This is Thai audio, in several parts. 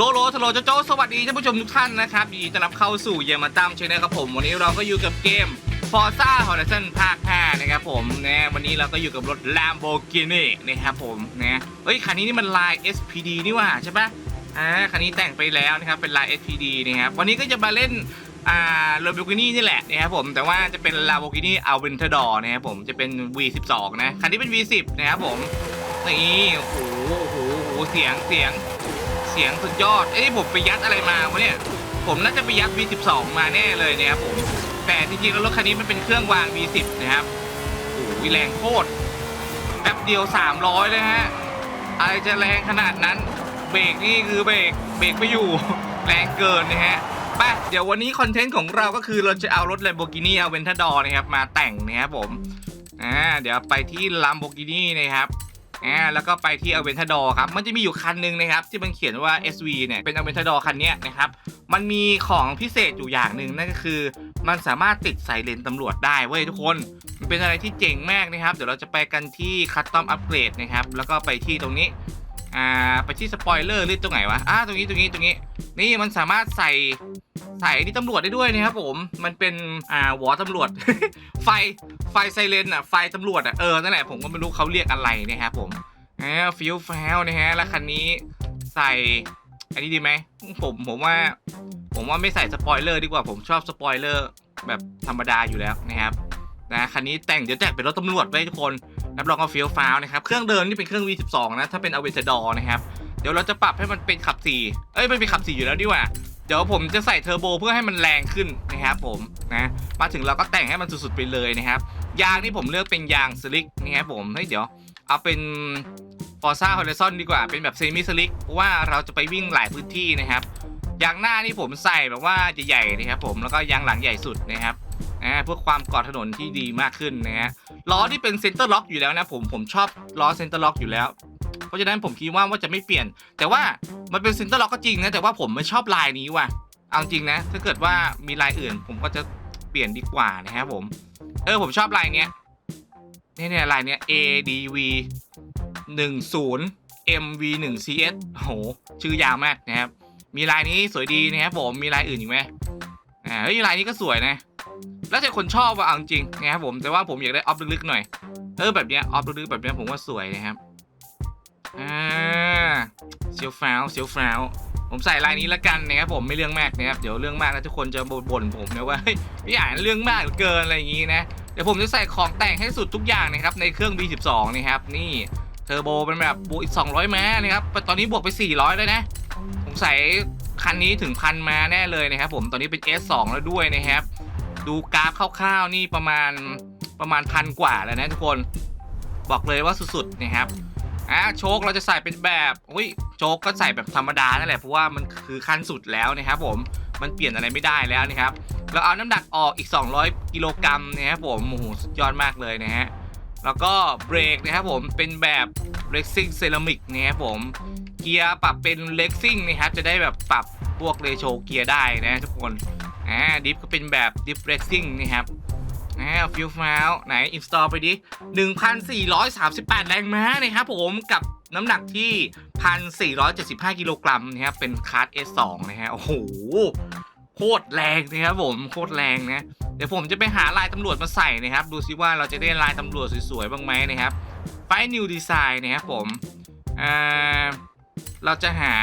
โลโลสโลโจโจสวัสดีท่านผู้ชมทุกท่านนะครับยินดีต้อนรับเข้าสู่เยามาตามชแนลครับผม วันนี้เราก็อยู่กับเกม Forza Horizon ภาค5นะครับผมนะวันนี้เราก็อยู่กับรถ Lamborghini นะครับผมนะเฮ้ยคันนี้นี่มันลาย SPD นี่ว่าใช่ปะอ่าคันนี้แต่งไปแล้วนะครับเป็นลาย SPD นะครับวันนี้ก็จะมาเล่นอ่า Lamborghini นี่แหละนะครับผมแต่ว่าจะเป็น Lamborghini Aventador นะครับผมจะเป็น V12 นะคันนี้เป็น V10 นะครับผมนี่โอ้โหโอ้โหโอ้โหเสียงเสียง สียงสุดยอดเอ้ยผมไปยัดอะไรมาวะเนี่ย ผมน่าจะไปยัด V12 มาแน่เลยเนะครับผมแต่จริงๆแล้วรถคันนี้มันเป็นเครื่องวาง V10 นะครับโอ้โหแรงโคตรแป๊บเดียว 300 เลยฮะอะไรจะแรงขนาดนั้น เบรกนี่คือเบรกเบรกไม่อยู่แรงเกินนะฮะไปเดี๋ยววันนี้คอนเทนต์ของเราก็คือเราจะเอารถ Lamborghini Aventador นะครับมาแต่งนะครับผมอ่าเดี๋ยวไปที่ Lamborghini นะครับ อ่าแล้วก็ไปที่ Aventador ครับ มันจะมีอยู่คันหนึ่งนะครับ ที่มันเขียนว่า SV เนี่ย เป็น Aventador คันเนี้ยนะครับ มันมีของพิเศษอยู่อย่างหนึ่งนั่นก็คือ มันสามารถติดใส่เลนส์ตำรวจได้เว้ยทุกคน มันเป็นอะไรที่เจ๋งมากนะครับ เดี๋ยวเราจะไปกันที่ Custom Upgrade นะครับ แล้วก็ไปที่ตรงนี้ อ่าไปที่สปอยเลอร์หรือตรงไหนวะอ่าตรงนี้ตรงนี้ตรงนี้ นี่มันสามารถใส่ใส่ที่ตำรวจได้ด้วยนะครับผมมันเป็นอ่าวอตำรวจ ไฟไฟไซเรนอะไฟตำรวจอะเออนั่นแหละผมก็ไม่รู้เขาเรียกอะไรนะครับผมอ่าฟิลแฟลนะฮะแล้วคันนี้ใส่อันนี้ดีไหมผมผมว่า ผมว่าไม่ใส่สปอยเลอร์ดีกว่าผมชอบสปอยเลอร์แบบธรรมดาอยู่แล้วนะครับนะคันนี้แต่งเดี๋ยวแต่งเป็นรถตำรวจไว้ทุกคน รับรองว่าเฟี้ยวฟ้าวนะครับ เครื่องเดิมนี่เป็นเครื่อง V12 นะ ถ้าเป็น Aventador นะครับ เดี๋ยวเราจะปรับให้มันเป็นขับ4เอ้ยมันเป็นขับ4อยู่แล้วดีกว่า เดี๋ยวผมจะใส่เทอร์โบเพื่อให้มันแรงขึ้นนะครับผมนะ มาถึงเราก็แต่งให้มันสุดๆไปเลยนะครับ ยางนี่ผมเลือกเป็นยางสลิกนะครับผม เฮ้ยเดี๋ยว เอาเป็น Forza Horizon ดีกว่า เป็นแบบเซมิสลิกเพราะว่าเราจะไปวิ่งหลายพื้นที่นะครับ ยางหน้านี่ผมใส่แบบว่าใหญ่ๆนะครับผม แล้วก็ยางหลังใหญ่สุดนะครับ นะเพื่อความกอดถนนที่ดีมากขึ้นนะฮะล้อที่เป็นเซนเตอร์ล็อกอยู่แล้วนะผมผมชอบล้อเซนเตอร์ล็อกอยู่แล้ว เพราะฉะนั้นผมคิดว่าว่าจะไม่เปลี่ยน แต่ว่ามันเป็นเซนเตอร์ล็อกก็จริงนะแต่ว่าผมไม่ชอบลายนี้ว่ะเอาจริงนะ ถ้าเกิดว่ามีลายอื่น ผมก็จะเปลี่ยนดีกว่านะครับผมเออผมชอบลายเนี้ยเนี่ยเนี่ยลายเนี้ย ADV 10 MV 1 CS โห ชื่อยาวมากนะครับ มีลายนี้สวยดีนะครับผม มีลายอื่นอีกไหมอ่าเฮ้ยลายนี้ก็สวยนะแล้วแต่คนชอบว่าเอาจริงนะครับผมแต่ว่าผมอยากได้ออฟลึกๆหน่อยเออแบบเนี้ยออฟลึกๆแบบเนี้ยผมว่าสวยนะครับอ่าเซียวฟ้าวเซียวฟ้าวผมใส่ลายนี้ละกันนะครับผมไม่เรื่องมากนะครับเดี๋ยวเรื่องมากแล้วทุกคนจะบ่นผมนะว่าเฮ้ยพี่อ่านเรื่องมากเกินอะไรอย่างงี้นะเดี๋ยวผมจะใส่ของแต่งให้สุดทุกอย่างนะครับในเครื่อง B12 นะครับนี่เทอร์โบเป็นแบบบวกอีก 200ม้านะครับตอนนี้บวกไป 400เลยนะผมใส่คันนี้ถึงพันมาแน่เลยนะครับผมตอนนี้เป็น S2 แล้วด้วยนะครับ ดูกราฟคร่าวๆนี่ประมาณประมาณพันกว่าแล้วนะทุกคนบอกเลยว่าสุดๆนะครับอะโชคเราจะใส่เป็นแบบอุ้ยโชคก็ใส่แบบธรรมดานั่นแหละเพราะว่ามันคือขั้นสุดแล้วนะครับผมมันเปลี่ยนอะไรไม่ได้แล้วนะครับเราเอาน้ำหนักออกอีก 200 กิโลกรัมนะครับผมโอ้โหสุดยอดมากเลยนะฮะแล้วก็เบรกนะครับผมเป็นแบบ racing ceramic นะครับผมเกียร์ปรับเป็น racing นะครับจะได้แบบปรับ พวกเรโชเกียร์ได้นะทุกคนอ่าดิฟก็เป็นแบบดิฟเรซซิ่งนะครับอ่าฟิลฟาวไหนอินสตอลไปดิ 1,438 แรงม้านะครับผมกับน้ำหนักที่ 1,475 กิโลกรัมนะครับเป็นคาร์ด S2 นะฮะโอ้โหโคตรแรงนะครับผมโคตรแรงนะเดี๋ยวผมจะไปหาลายตำรวจมาใส่นะครับ ดูซิว่าเราจะได้ลายตำรวจสวยๆบ้างไหมนะครับไฟนิวดีไซน์นะครับผมเราจะหา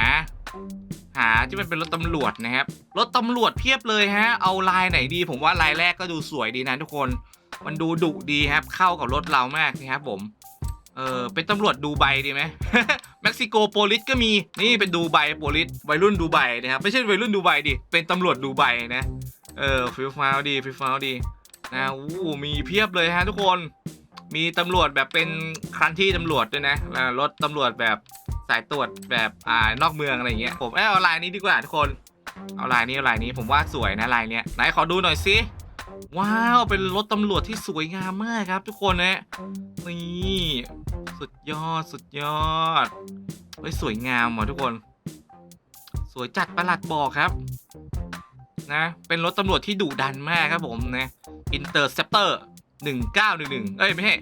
หาที่มันเป็นรถตำรวจนะครับ รถตำรวจเพียบเลยฮะ เอาลายไหนดี ผมว่าลายแรกก็ดูสวยดีนะทุกคน มันดูดุดีครับ เข้ากับรถเรามากนะครับผม เออเป็นตำรวจดูไบดีไหมเม็กซิโกโปลิสก็มี นี่เป็นดูไบโปลิสวัยรุ่นดูไบนะครับ ไม่ใช่วัยรุ่นดูไบดิ เป็นตำรวจดูไบนะ เออฟิลฟาวดีฟิลฟาวดีนะอู้มีเพียบเลยฮะทุกคน มีตำรวจแบบเป็นคันที่ตำรวจด้วยนะ รถตำรวจแบบ สายตรวจแบบอ่านอกเมืองอะไรอย่างเงี้ยผมเออาลายนี้ดีกว่าทุกคนเอาลายนี้เอาลายนี้ผมว่าสวยนะลายเนี้ยไหนขอดูหน่อยสิว้าวเป็นรถตำรวจที่สวยงามมากครับ ทุกคนนะนี่สุดยอดสุดยอดเฮ้ยสวยงามว่ะทุกคน สวยจัดประหลัดบอกครับนะเป็นรถตำรวจที่ดุดันมากครับผมนะ Interceptor 1911เอ้ยไม่ใช่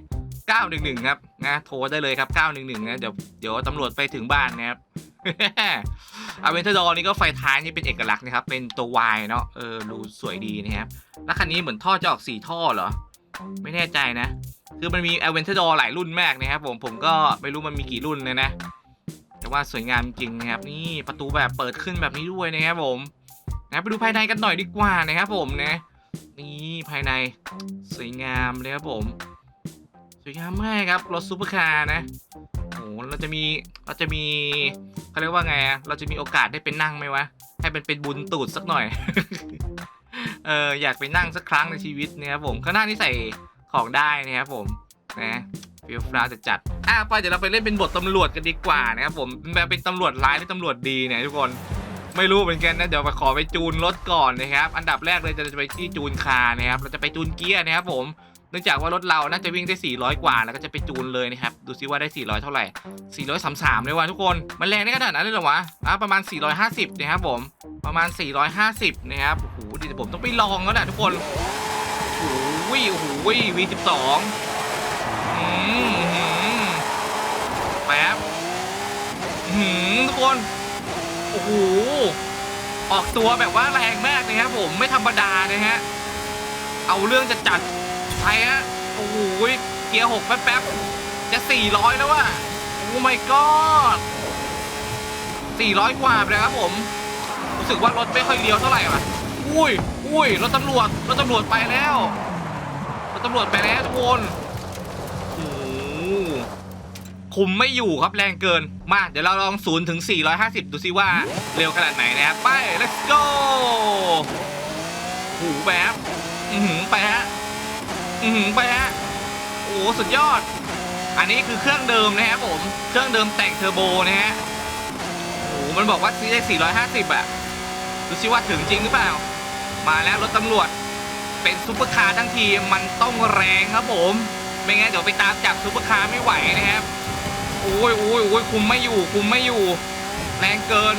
911 ครับนะโทรได้เลยครับ 911 นะ เดี๋ยวเดี๋ยวตำรวจไปถึงบ้านนะครับอเวนเทอร์ดอนี่ก็ไฟท้ายนี่เป็นเอกลักษณ์นะครับ เป็นตัว Y เนาะเออดูสวยดีนะครับ แล้วคันนี้เหมือนท่อจะออกสีท่อเหรอ ไม่แน่ใจนะ คือมันมีอเวนเทอร์ดอหลายรุ่นมากนะครับผมผมก็ไม่รู้มันมีกี่รุ่นเลยนะ แต่ว่าสวยงามจริงนะครับ นี่ประตูแบบเปิดขึ้นแบบนี้ด้วยนะครับผมนะไปดูภายในกันหน่อยดีกว่านะครับผมนะนี่ภายในสวยงามเลยครับผม สวยงามมากครับรถซูเปอร์คาร์นะโอ้โหเราจะมีเราจะมีเขาเรียกว่าไงอะเราจะมีโอกาสได้ไปนั่งไหมวะให้เป็นเป็นบุญตูดสักหน่อยเอออยากไปนั่งสักครั้งในชีวิตนะครับผมข้างหน้านี่ใส่ของได้นะครับผมนะฟิลฟลาจะจัดอะไปเดี๋ยวเราไปเล่นเป็นบทตำรวจกันดีกว่านะครับผมแบบเป็นตำรวจร้ายหรือตำรวจดีเนี่ยทุกคนไม่รู้เหมือนกันนะเดี๋ยวไปขอไปจูนรถก่อนนะครับ อันดับแรกเลยจะจะไปที่จูนคาร์นะครับเราจะไปจูนเกียร์นะครับผม นื่องจากว่ารถเราน่าจะวิ่งได้ 400 กว่า แล้วก็จะไปจูนเลยนะครับ ดูซิว่าได้ 400 เท่าไหร่ 433 เลยว่ะทุกคน มันแรงได้ขนาดนั้นเลยเหรอวะ อะประมาณ 450 นะครับผม ประมาณ 450 นะครับ โอ้โหเดี๋ยวผมต้องไปลองแล้วนะทุกคน โอ้โหโอ้โห V12 อืมแป๊บอืมทุกคน โอ้โห ออกตัวแบบว่าแรงมากเลยครับผม ไม่ธรรมดานะฮะ เอาเรื่องจะจัด ไปฮะโอ้โหเกียร์หกแป๊บๆจะ400แล้วว่ะโอ้ my god 400กว่าไปเลยครับผม รู้สึกว่ารถไม่ค่อยเลี้ยวเท่าไหร่ว่ะอุ้ยอุ้ยรถตำรวจรถตำรวจไปแล้วรถตำรวจไปแล้วทุกคนโอ้คุมไม่อยู่ครับแรงเกิน มา เดี๋ยวเราลอง0ถึง 450 ดูซิว่าเร็วขนาดไหนนะครับ ไป let's go หูแบบ อือหือไปฮะ อือหือไปฮะโอ้สุดยอด อันนี้คือเครื่องเดิมนะครับผม เครื่องเดิมแต่งเทอร์โบนะฮะโอ้มันบอกว่าซื้อได้450อะดูซิว่าถึงจริงหรือเปล่า มาแล้วรถตำรวจ เป็นซุปเปอร์คาร์ทั้งทีมันต้องแรงครับผม ไม่งั้นเดี๋ยวไปตามจับซุปเปอร์คาร์ไม่ไหวนะครับโอ้ยโอ้ยโอ้ยคุมไม่อยู่ คุมไม่อยู่ แรงเกิน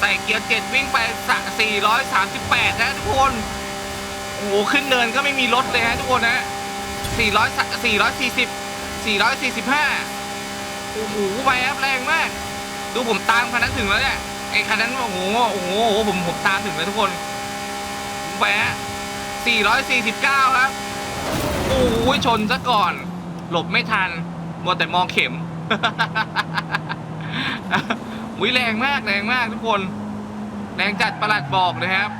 ใส่เกียร์เจ็ดวิ่งไปสัก438 นะทุกคน โอ้โหขึ้นเนินก็ไม่มีรถเลยฮะทุกคนนะ400 440 445 โอ้โหไปครับแรงมาก ดูผมตามคันนั้นถึงแล้วเนี่ยไอ้คันนั้นโอ้โหโอ้โหผมผมตามถึงแล้วทุกคนไปฮะ449 ครับ โอ้ยชนซะก่อน หลบไม่ทันมัวแต่มองเข็มวิแรงมากแรงมากทุกคน แรงจัดประหลัดบอกเลยครับ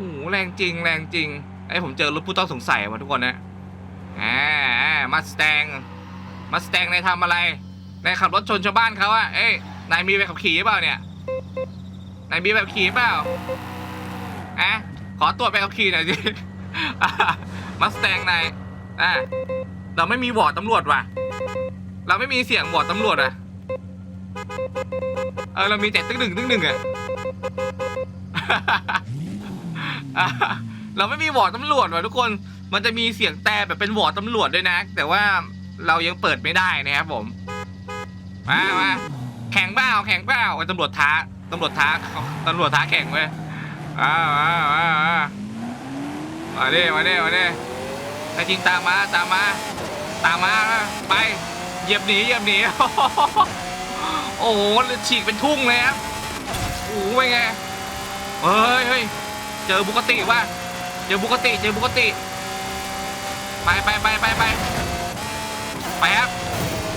หแรงจริงแรงจริงไอ้ผมเจอรถผู้ต้องสงสัยมาทุกคนนะอ่ามาสแตงมาสแตงนายทำอะไรนายขับรถชนชาวบ้านเขาอะเอ้ยนายมีใบขับขี่หรือเปล่าเนี่ยนายมีใบขับขี่เปล่าอะขอตรวจใบขับขี่หน่อยสิมาสแตงนายอะเราไม่มีวอร์ดตำรวจว่ะ เราไม่มีเสียงวอร์ดตำรวจอะเออเรามีแต่ตึ้งหนึ่งตึ้งหนึ่งอะ เราไม่มีวอร์ดตำรวจว่ะทุกคน มันจะมีเสียงแต่แบบเป็นวอร์ดตำรวจด้วยนะ แต่ว่าเรายังเปิดไม่ได้นะครับผม มามาแข่งเปล่าแข่งเปล่าโอ้ตำรวจท้าตำรวจท้าตำรวจท้าแข่งเว้ยอ้าวอ้าวอ้าวอ้าวมาดิมาดิมาดิถ้าจริงตามมาตามมาตามมาไปเหยียบหนีเหยียบหนีโอ้โหฉีกเป็นทุ่งเลยครับโอ้โหเป็นไงเฮ้ยเฮ้ย เจอบุกติว่ะเจอบุกติเจอบุกติ ไปไปไปไปไปไปครับ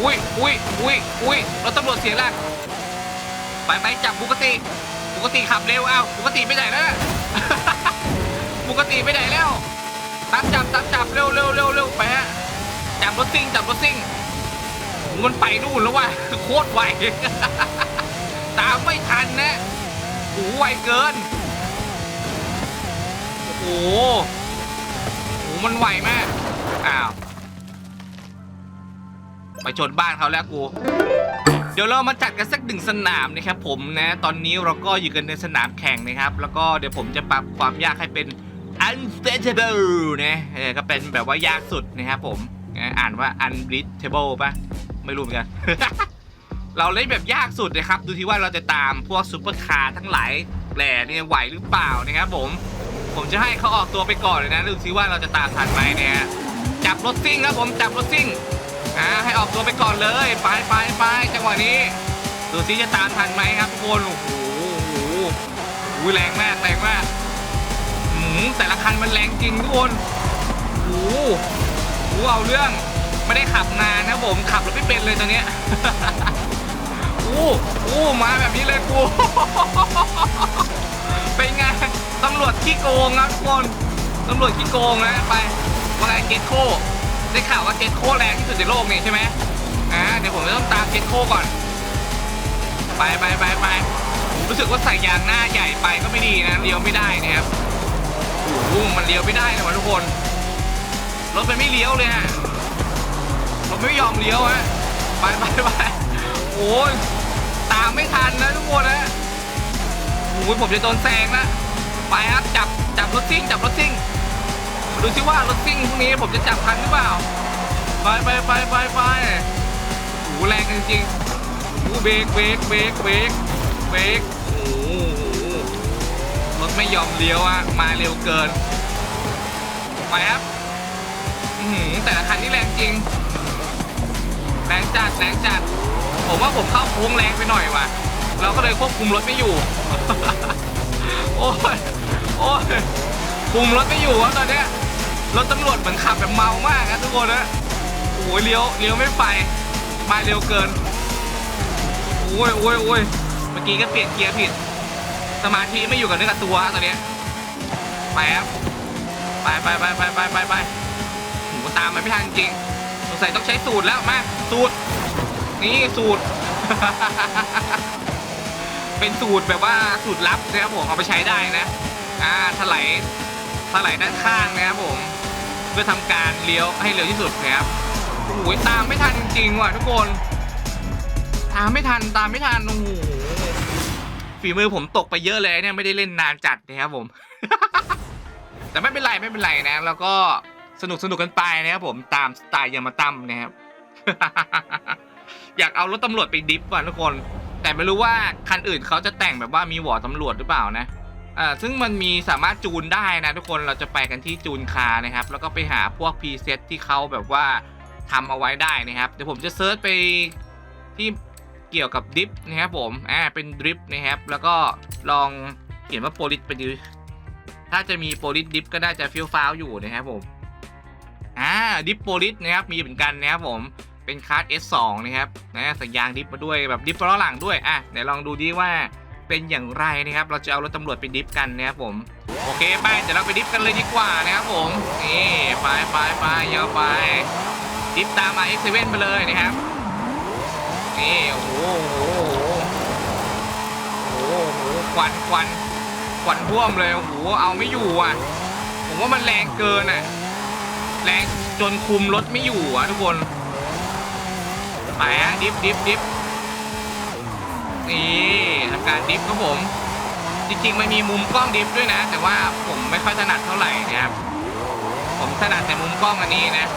อุ้ยอุ้ยอุ้ยอุ้ยรถตำรวจเสียหลักไปไปจับบุกติบุกติขับเร็วเอ้าบุกติไปไหนแล้วบุกติไปไหนแล้วตามจับตามจับเร็วเร็วเร็วเร็วไปฮะจับรถซิ่งจับรถซิ่งมันไปนู่นแล้วว่ะโคตรไวตามไม่ทันนะโอ้ไวเกิน หโอ้โหมันไหวมากอ้าวไปชนบ้านเขาแล้วกู เดี๋ยวเรามาจัดกันสักหนึ่งสนามนะครับผมนะ ตอนนี้เราก็อยู่กันในสนามแข่งนะครับ แล้วก็เดี๋ยวผมจะปรับความยากให้เป็น unbeatable นะเออก็เป็นแบบว่ายากสุดนะครับผมนะอ่านว่า unbeatable ปะไม่รู้เหมือนกัน เราเล่นแบบยากสุดนะครับ ดูที่ว่าเราจะตามพวกซูเปอร์คาร์ทั้งหลายแหล่เนี่ยไหวหรือเปล่านะครับผม ผมจะให้เขาออกตัวไปก่อนเลยนะดูซิว่าเราจะตามทันไหมเนี่ยจับรถซิ่งครับผมจับรถซิ่งอ่าให้ออกตัวไปก่อนเลยไปไปไปจังหวะนี้ ดูซิจะตามทันไหมครับทุกคนโอ้โหโอ้โหแรงมากแรงมากหืมแต่ละคันมันแรงจริงทุกคนโอ้โหโอ้หเอาเรื่องไม่ได้ขับนานนะผมขับรถไม่เป็นเลยตอนเนี้ยโอ้โอ้มาแบบนี้เลยกูเป็นไง ตำรวจขี้โกงนะทุกคนตำรวจขี้โกงนะไปว่าไงเกตโคได้ข่าวว่าเกตโคแรงที่สุดในโลกนี่ใช่ไหมอ่าเดี๋ยวผมจะต้องตามเกตโคก่อน ไปไปไปไปรู้สึกว่าใส่ยางหน้าใหญ่ไปก็ไม่ดีนะเลี้ยวไม่ได้นะครับโอ้โหมันเลี้ยวไม่ได้นะวะทุกคนรถมันไม่เลี้ยวเลยฮะรถไม่ยอมเลี้ยวฮะไปไปไปโอ้ยตามไม่ทันนะทุกคนนะโอ้ยผมจะโดนแซงแล้ว ไปครับจับจับรถซิ่งจับรถซิ่งดูซิว่ารถซิ่งพวกนี้ผมจะจับทันหรือเปล่าไปไปไปไปไปโอ้แรงจริงๆโอ้เบรกเบรกเบรกเบรกเบรกโอ้โหรถไม่ยอมเลี้ยวอะมาเร็วเกินไปครับอื้อหือแต่ละคันนี่แรงจริง แรงจัดแรงจัด ผมว่าผมเข้าโค้งแรงไปหน่อยว่ะ เราก็เลยควบคุมรถไม่อยู่ โอ้ย โอ้ยคุมรถไม่อยู่วะตอนเนี้ยรถตำรวจเหมือนขับแบบเมามากนะทุกคนนะโอ้ยเลี้ยวเลี้ยวไม่ไปมาเร็วเกินโอ้ยโอ้ยโอ้ยเมื่อกี้ก็เปลี่ยนเกียร์ผิด สมาธิไม่อยู่กับเนื้อกับตัวตอนเนี้ยไปครับไปไปไปไปไปไปไปโหตามมันไม่ทันจริงสงสัยต้องใช้สูตรแล้วมาสูตร นี่สูตร เป็นสูตรแบบว่าสูตรลับนะครับผมเอาไปใช้ได้นะ อ่าถลายถลายด้านข้างนะครับผม เพื่อทำการเลี้ยวให้เร็วที่สุดนะครับโอ้โหตามไม่ทันจริงๆว่ะทุกคนตามไม่ทันตามไม่ทันโอ้โหฝีมือผมตกไปเยอะเลยเนี่ยไม่ได้เล่นนานจัดนะครับผม แต่ไม่เป็นไรไม่เป็นไรนะ แล้วก็สนุกสนุกกันไปนะครับผมตามสไตล์ยามาตั้มนะครับ อยากเอารถตำรวจไปดิฟว่ะทุกคน แต่ไม่รู้ว่าคันอื่นเขาจะแต่งแบบว่ามีหวอตำรวจหรือเปล่านะ อ่าซึ่งมันมีสามารถจูนได้นะทุกคนเราจะไปกันที่จูนคาร์นะครับ แล้วก็ไปหาพวกพรีเซตที่เขาแบบว่าทำเอาไว้ได้นะครับ เดี๋ยวผมจะเซิร์ชไปที่เกี่ยวกับดิฟนะครับผมอ่าเป็นดริฟนะครับ แล้วก็ลองเขียนว่าโปลิสไปดูถ้าจะมีโปลิสดิฟก็น่าจะฟิลฟ้าวอยู่นะครับผมอ่าดิฟโปลิสนะครับมีเหมือนกันนะครับผมเป็นคาร์ด S2 นะครับนะสัญญาณดิฟมาด้วยแบบดิฟล้อหลังด้วยอะเดี๋ยวลองดูดิว่า เป็นอย่างไรนะครับ เราจะเอารถตำรวจไปดิฟกันนะครับผม โอเคไปเดี๋ยวเราไปดิฟกันเลยดีกว่านะครับผม นี่ไปไปไปยาวไป ดิฟตามมา X7 ไปเลยนะครับ นี่โอ้โหโอ้โหโอ้โหโอ้โหควันควันควันท่วมเลยโอ้โหเอาไม่อยู่อะ ผมว่ามันแรงเกินอะ แรงจนคุมรถไม่อยู่อะทุกคนไปฮะดิฟดิฟดิฟ นี่ทำการดิฟครับผม จริงๆมันมีมุมกล้องดิฟด้วยนะ แต่ว่าผมไม่ค่อยถนัดเท่าไหร่นะครับ ผมถนัดแต่มุมกล้องอันนี้นะ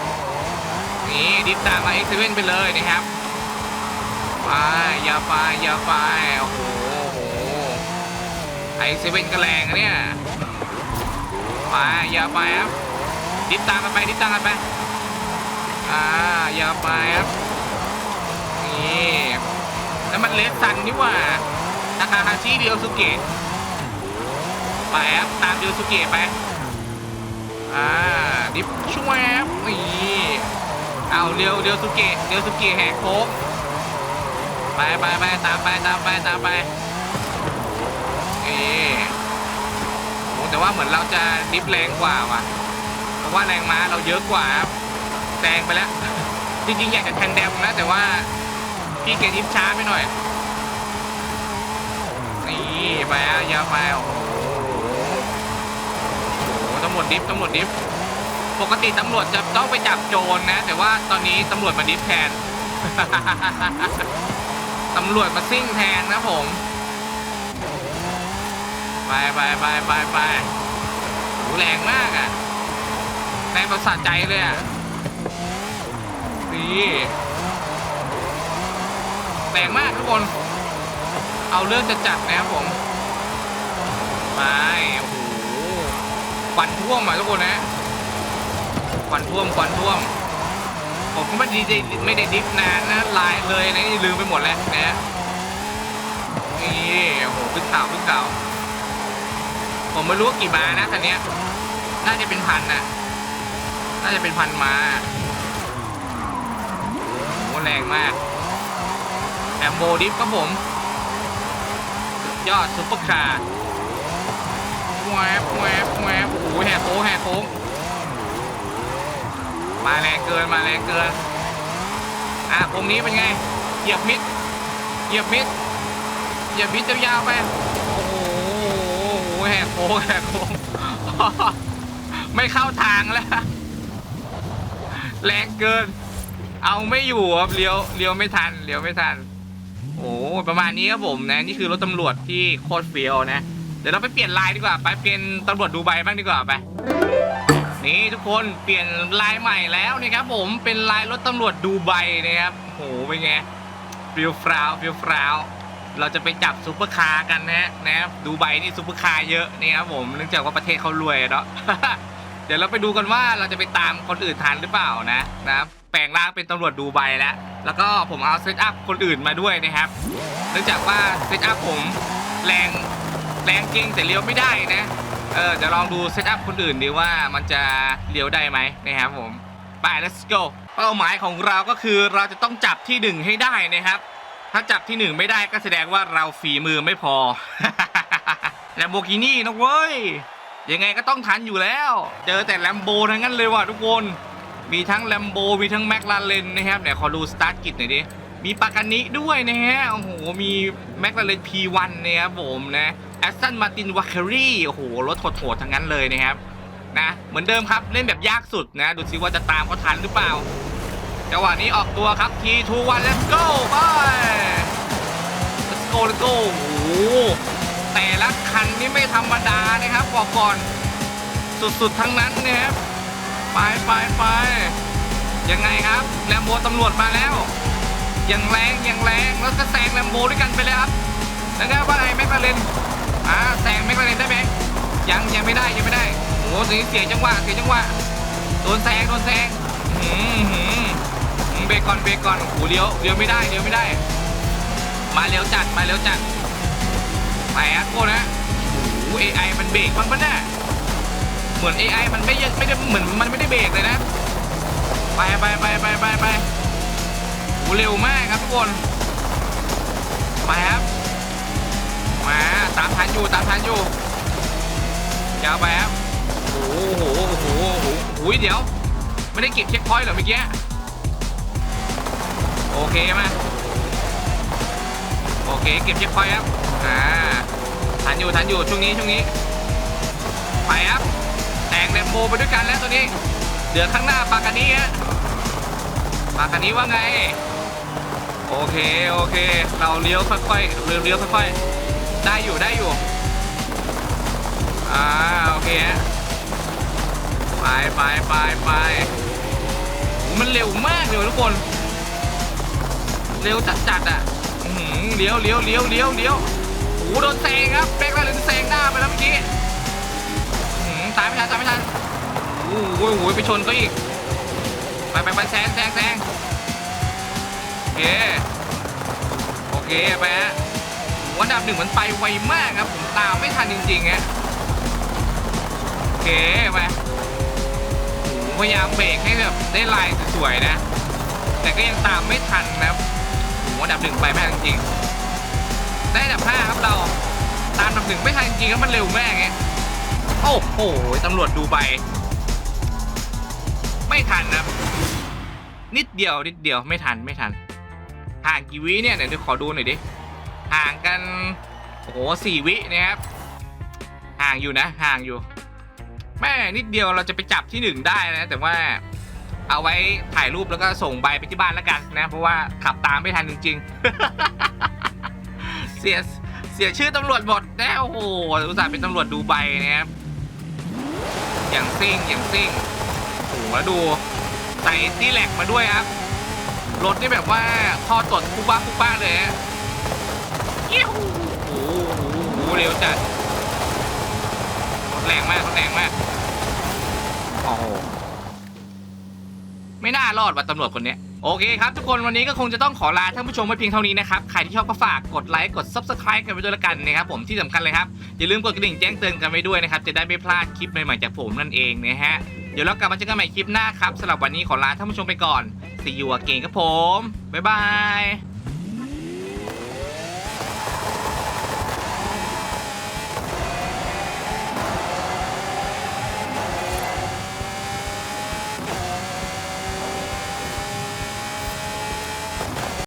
นี่ดิฟตามมา X7 ไปเลยนะครับไปยาไปยาไปโอ้โหไอเซเว่นก็แรงอะเนี่ยไปยาไปครับดิฟตามกันไปดิฟตามกันไปอ่ายาไปครับนี่ แล้วมันเลสซันนี่หว่าทาคาฮาชิเดียวสุเกะไปครับตามเดียวสุเกะไปอ่าดิฟช่วยนี่เอาเดียวเดียวสุเกะเดียวสุเกะแหกโค้งไปไปไปตามไปตามไปตามไปนี่โอแต่ว่าเหมือนเราจะดิฟแรงกว่าว่ะเพราะว่าแรงม้าเราเยอะกว่าครับแซงไปแล้วจริงๆอยากจะแทนแดมนะแต่ว่า พี่เกดิฟช้าไปหน่อย นี่ไปอะยาวไปโอ้โหโอ้โหตำรวจดิฟตำรวจดิฟปกติตำรวจจะต้องไปจับโจรนะ แต่ว่าตอนนี้ตำรวจมาดิฟแทน ตำรวจมาซิ่งแทนนะผม ไปไปไปไปไปโหแรงมากอะแรงประสาทใจเลยอะนี่ แรงมากทุกคน เอาเรื่องจะจัดนะครับผมไปโอ้โหควันท่วมอะทุกคนนะควันท่วมควันท่วม ผมก็ไม่ได้ไม่ได้ดิฟนานนะลายเลยนะนี่ลืมไปหมดแล้วนะนี่โอ้โหขึ้นเขาขึ้นเขาผมไม่รู้กี่มานะคันเนี้ยน่าจะเป็นพันนะน่าจะเป็นพันมาโอ้โหแรงมาก มโบดิฟครับผมสุดยอดซุปเปอร์คาร์แหวบแวบแวบโอ้โหแหกโค้งแหกโค้งมาแรงเกินมาแรงเกิน อะตรงนี้เป็นไง เหยียบมิด เหยียบมิด เหยียบมิดยาวๆไป โอ้โหแหกโค้งแหกโค้งไม่เข้าทางแล้วแรงเกิน เอาไม่อยู่ครับเลี้ยวเลี้ยวไม่ทันเลี้ยวไม่ทัน โอ้ประมาณนี้ครับผมนะนี่คือรถตำรวจที่โคตรเฟี้ยวนะเดี๋ยวเราไปเปลี่ยนลายดีกว่าไปเปลี่ยนตำรวจดูใบบ้างดีกว่าไปนี่ทุกคนเปลี่ยนลายใหม่แล้วนี่ครับผมเป็นลายรถตำรวจดูไบนะครับโหเป็นไงฟิลฟราวฟิลฟราวเราจะไปจับซุปเปอร์คาร์กันนะนะครับดูไบนี่ซุปเปอร์คาร์เยอะนี่ครับผมเนื่องจากว่าประเทศเขารวยเนาะเดี๋ยวเราไปดูกันว่าเราจะไปตามคนอื่นทันหรือเปล่านะนะครับแปลงร่างเป็นตำรวจดูไบแล้ว แล้วก็ผมเอาเซตอัพคนอื่นมาด้วยนะครับ เนื่องจากว่าเซตอัพผมแรงแรงจริงแต่เลี้ยวไม่ได้นะ เออเดี๋ยวลองดูเซตอัพคนอื่นดีว่ามันจะเลี้ยวได้ไหมนะครับผม ไป let's go เป้าหมายของเราก็คือเราจะต้องจับที่หนึ่งให้ได้นะครับ ถ้าจับที่หนึ่งไม่ได้ก็แสดงว่าเราฝีมือไม่พอแลมโบกินี่นะเว้ย ยังไงก็ต้องทันอยู่แล้ว เจอแต่แลมโบทั้งนั้นเลยว่ะทุกคน มีทั้งแลมโบมีทั้งแมคลาเรนนะครับเดี๋ยวขอดูสตาร์ทกิจหน่อยดิมีปากานิด้วยนะฮะโอ้โหมีแมคลาเรน P1 นะครับผมนะแอสตันมาตินวาคารีโอ้โหรถโหดๆทั้งนั้นเลยนะครับนะเหมือนเดิมครับเล่นแบบยากสุดนะ ดูซิว่าจะตามเขาทันหรือเปล่าจังหวะนี้ออกตัวครับ T2 1 let's go ไป let's go let's go โอ้โหแต่ละคันนี่ไม่ธรรมดานะครับบอกก่อนสุดๆทั้งนั้นนะครับ ไปไปไปยังไงครับแลมโบตำรวจมาแล้วยังแรงยังแรงแล้วก็แซงแลมโบด้วยกันไปเลยครับแล้วก็ว่าไงแม็กลาเรนอ่าแซงแม็กลาเรนได้ไหมยังยังไม่ได้ยังไม่ได้โอ้โหเสียเสียจังหวะเสียจังหวะโดนแซงโดนแซงหืมหืมเบรกก่อนเบรกก่อนโอ้โหเลี้ยวเลี้ยวไม่ได้เลี้ยวไม่ได้ มาเร็วจัดมาเร็วจัดไปอะโก้นะโอ้โห AI มันเบรกบ้างปะเนี่ย เหมือน AI มันไม่ยังไม่ได้เหมือนมันไม่ได้เบรกเลยนะ ไปไปไปไปไปไปโหเร็วมากครับทุกคนมาครับมาตามทันอยู่ตามทันอยู่ยาวไปครับโอ้โหโอ้โหโอ้โหโอ้ยเดี๋ยว ไม่ได้เก็บเช็คพอยต์เหรอเมื่อกี้โอเคมาโอเคเก็บเช็คพอยต์ครับอ่าทันอยู่ทันอยู่ช่วงนี้ช่วงนี้ไปครับ งแลมโบไปด้วยกันแล้วตัวนี้เดือข้างหน้าปากานี้ฮะปากานี้ว่าไง โอเคโอเค เราเลี้ยวค่อยๆเลี้ยวเลี้ยวค่อยๆได้อยู่ได้อยู่อ่าโอเคฮะไปไปไปไปมันเร็วมากเลยทุกคน เร็วจัดจัดๆอะหือเลี้ยวเลี้ยวเลี้ยวเลี้ยวเลี้ยวโอ้โหโดนแซงครับแบกแล้วเลยแซงหน้าไป อ้โหโอ้โหไปชนก็อีก ไปไปไปแซงแซงแซงโอเค โอเคไปฮะวันดับหนึ่งมันไปไวมากครับ ผมตามไม่ทันจริงๆฮะโอเคไปโอ้พยายามเบรกให้แบบได้ลายสวยๆนะ แต่ก็ยังตามไม่ทันนะครับผมว่าอันดับหนึ่งไปไม่ทันจริงๆได้อันดับห้าครับเรา ตามอันดับหนึ่งไม่ทันจริงๆครับมันเร็วแมากไงโอ้โหตำรวจดูใบ ไม่ทันนะนิดเดียวนิดเดียวไม่ทันไม่ทัน ห่างกี่วิเนี่ยเดี๋ยวขอดูหน่อยดิห่างกันโอ้โหสี่วินะครับห่างอยู่นะ ห่างอยู่แม่นิดเดียวเราจะไปจับที่หนึ่งได้นะ แต่ว่าเอาไว้ถ่ายรูปแล้วก็ส่งใบไปที่บ้านแล้วกันนะ เพราะว่าขับตามไม่ทันจริง ๆ เสียเสียชื่อตำรวจหมดนะโอ้โหอุตส่าห์เป็นตำรวจดูใบนะครับอย่างซิ่งอย่างซิ่ง แล้วดูใส่ดีแหลกมาด้วยครับ รถนี่แบบว่าพอตดคุบ้าคุบ้าเลยฮะโอ้โหเร็วจัดแรงมากแรงมากโอ้โหไม่น่ารอดว่ะตำรวจคนนี้โอเคครับทุกคนวันนี้ก็คงจะต้องขอลาท่านผู้ชมไว้เพียงเท่านี้นะครับ ใครที่ชอบก็ฝากกดไลค์กด Subscribe กันไปด้วยละกันนะครับผมที่สำคัญเลยครับ อย่าลืมกดกระดิ่งแจ้งเตือนกันไปด้วยนะครับ จะได้ไม่พลาดคลิปใหม่ๆจากผมนั่นเองนะฮะ เดี๋ยวเรากลับมาเจอกันใหม่คลิปหน้าครับสำหรับวันนี้ขอลาท่านผู้ชมไปก่อนสีอูอาเก่งครับผมบ๊ายบาย